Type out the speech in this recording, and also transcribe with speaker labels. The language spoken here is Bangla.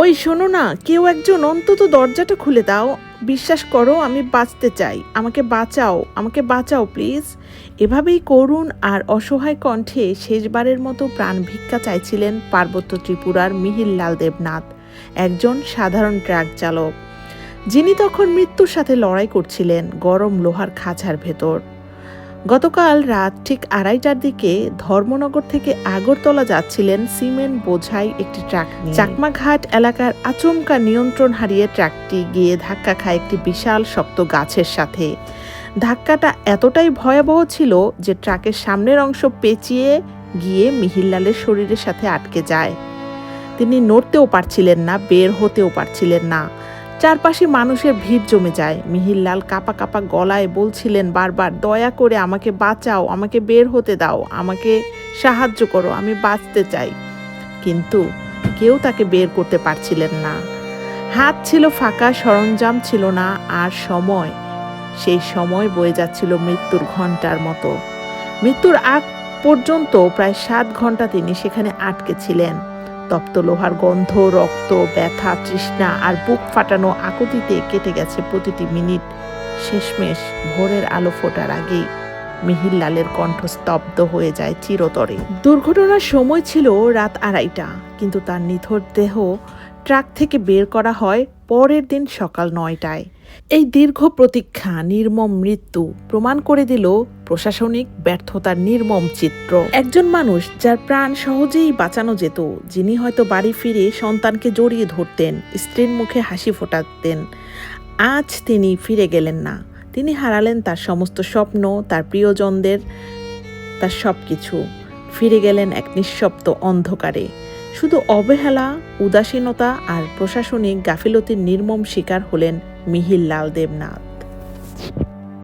Speaker 1: ওই শোনো না, কেউ একজন অন্তত দরজাটা খুলে দাও। বিশ্বাস করো, আমি বাঁচতে চাই। আমাকে বাঁচাও আমাকে বাঁচাও, প্লিজ। এভাবেই করুণ আর অসহায় কণ্ঠে শেষবারের মতো প্রাণ ভিক্ষা চাইছিলেন পার্বত্য ত্রিপুরার মিহির লাল দেবনাথ, একজন সাধারণ ট্রাক চালক। যিনি তখন মৃত্যুর সাথে লড়াই করছিলেন গরম লোহার খাঁচার ভেতর। গতকাল রাত ঠিক আড়াইটার দিকে ধর্মনগর থেকে আগরতলা যাচ্ছিলেন সিমেন্ট বোঝাই একটি ট্রাক চাকমাঘাট এলাকার আচমকা নিয়ন্ত্রণ হারিয়ে ট্রাকটি গিয়ে ধাক্কা খায় একটি বিশাল শক্ত গাছের সাথে। ধাক্কাটা এতটাই ভয়াবহ ছিল যে ট্রাকের সামনের অংশ পেঁচিয়ে গিয়ে মিহিরলালের শরীরের সাথে আটকে যায়। তিনি নড়তেও পারছিলেন না বের হতেও পারছিলেন না। চারপাশে মানুষের ভিড় জমে যায়। মিহিরলাল কাপা কাপা গলায় বলছিলেন বারবার, দয়া করে আমাকে বাঁচাও, আমাকে বের হতে দাও, আমাকে সাহায্য করো, আমি বাঁচতে চাই। কিন্তু কেউ তাকে বের করতে পারছিলেন না। হাত ছিল ফাঁকা, সরঞ্জাম ছিল না, আর সময়, সেই সময় বয়ে যাচ্ছিল মৃত্যুর ঘণ্টার মতো। মৃত্যুর আগ পর্যন্ত প্রায় সাত ঘণ্টা তিনি সেখানে আটকে ছিলেন। তপ্ত লোহার গন্ধ, রক্ত, ব্যথা, তৃষ্ণা আর বুক ফাটানো আকুতিতে কেটে গেছে প্রতিটি মিনিট। শেষমেশ ভোরের আলো ফোটার আগেই মিহির লালের কণ্ঠ স্তব্ধ হয়ে যায় চিরতরে। দুর্ঘটনার সময় ছিল রাত আড়াইটা, কিন্তু তার নিথর দেহ ট্রাক থেকে বের করা হয় পরের দিন সকাল নয়টায়। এই দীর্ঘ প্রতীক্ষা, নির্মম মৃত্যু প্রমাণ করে দিল প্রশাসনিক ব্যর্থতার নির্মম চিত্র। একজন মানুষ যার প্রাণ সহজেই বাঁচানো যেত, যিনি হয়তো বাড়ি ফিরে সন্তানকে জড়িয়ে ধরতেন, স্ত্রীর মুখে হাসি ফোটাতেন, আজ তিনি ফিরে গেলেন না। তিনি হারালেন তার সমস্ত স্বপ্ন, তার প্রিয়জনদের, তার সব কিছু ফিরে গেলেন এক নিঃশব্দ অন্ধকারে। শুধু অবহেলা, উদাসীনতা আর প্রশাসনিক গাফিলতির নির্মম শিকার হলেন মিহির লাল দেবনাথ।